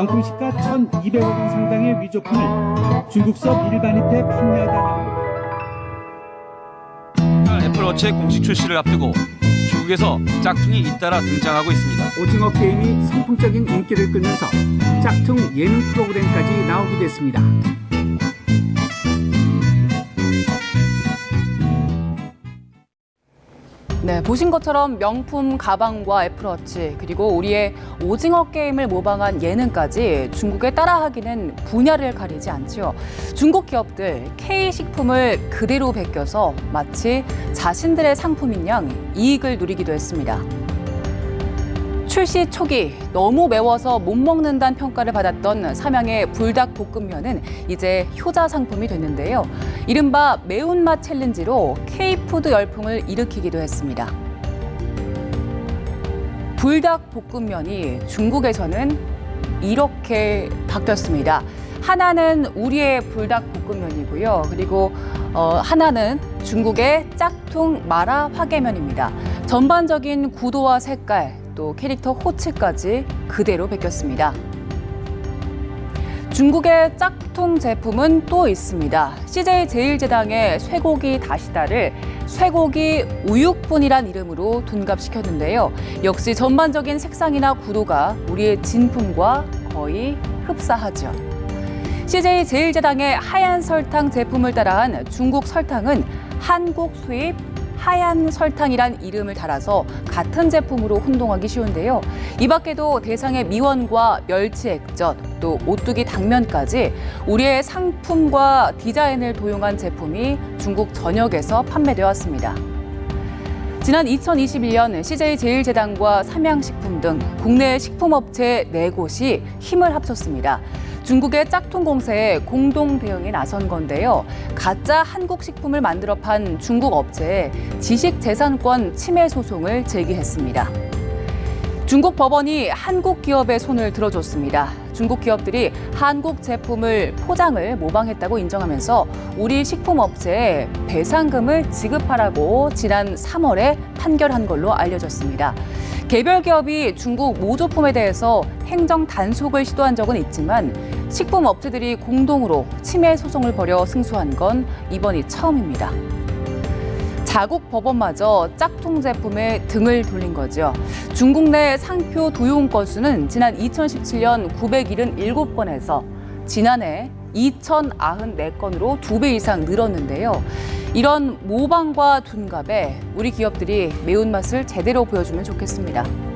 정품 시가 1,200억 원 상당의 위조품을 중국서 일반인한테 판매하다는 애플워치의 공식 출시를 앞두고 중국에서 짝퉁이 잇따라 등장하고 있습니다. 오징어 게임이 선풍적인 인기를 끌면서 짝퉁 예능 프로그램까지 나오게 됐습니다. 네, 보신 것처럼 명품 가방과 애플워치 그리고 우리의 오징어 게임을 모방한 예능까지 중국에 따라하기는 분야를 가리지 않지요. 중국 기업들 K 식품을 그대로 베껴서 마치 자신들의 상품인 양 이익을 누리기도 했습니다. 출시 초기 너무 매워서 못 먹는다는 평가를 받았던 삼양의 불닭 볶음면은 이제 효자 상품이 됐는데요. 이른바 매운맛 챌린지로 K푸드 열풍을 일으키기도 했습니다. 불닭 볶음면이 중국에서는 이렇게 바뀌었습니다. 하나는 우리의 불닭 볶음면이고요. 그리고 어, 하나는 중국의 짝퉁 마라 화개면입니다. 전반적인 구도와 색깔, 또 캐릭터 호치까지 그대로 베꼈습니다. 중국의 짝퉁 제품은 또 있습니다. CJ 제일제당의 쇠고기 다시다를 쇠고기 우육분이란 이름으로 둔갑시켰는데요. 역시 전반적인 색상이나 구도가 우리의 진품과 거의 흡사하죠. CJ 제일제당의 하얀 설탕 제품을 따라한 중국 설탕은 한국 수입 하얀 설탕이란 이름을 달아서 같은 제품으로 혼동하기 쉬운데요. 이 밖에도 대상의 미원과 멸치 액젓, 또 오뚜기 당면까지 우리의 상품과 디자인을 도용한 제품이 중국 전역에서 판매되어 왔습니다. 지난 2021년 CJ 제일제당과 삼양식품 등 국내 식품업체 네곳이 힘을 합쳤습니다. 중국의 짝퉁 공세에 공동 대응에 나선 건데요. 가짜 한국 식품을 만들어 판 중국 업체에 지식재산권 침해 소송을 제기했습니다. 중국 법원이 한국 기업의 손을 들어줬습니다. 중국 기업들이 한국 제품을 포장을 모방했다고 인정하면서 우리 식품업체에 배상금을 지급하라고 지난 3월에 판결한 걸로 알려졌습니다. 개별 기업이 중국 모조품에 대해서 행정 단속을 시도한 적은 있지만 식품 업체들이 공동으로 침해 소송을 벌여 승소한 건 이번이 처음입니다. 자국 법원마저 짝퉁 제품에 등을 돌린 거죠. 중국 내 상표 도용 건수는 지난 2017년 977건에서 지난해 2,094건으로 두 배 이상 늘었는데요. 이런 모방과 둔갑에 우리 기업들이 매운맛을 제대로 보여주면 좋겠습니다.